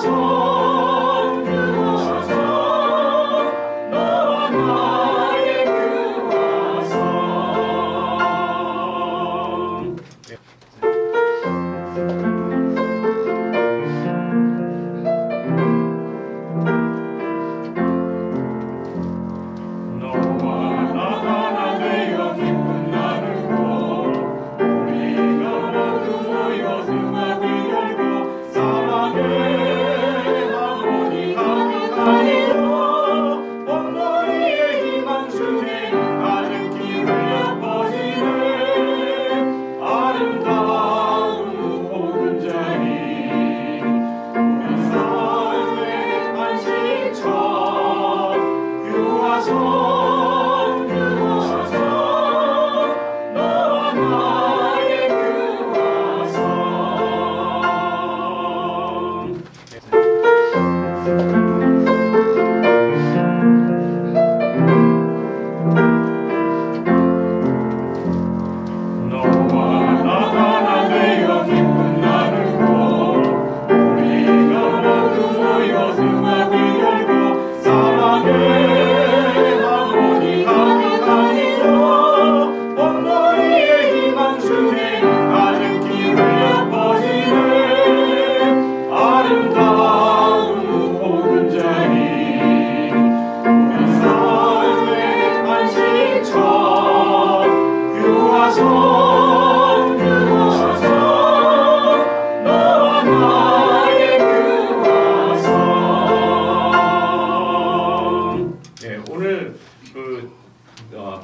Christ. 走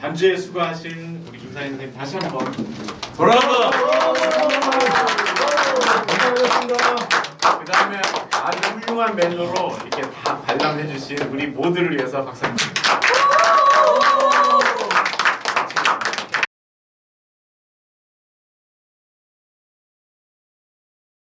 완주에 수고하신 우리 김사인 선생님 다시 한번 돌아봐. 그 다음에 아주 훌륭한 멜로로 이렇게 다 발람해 주신 우리 모두를 위해서 박수 한번.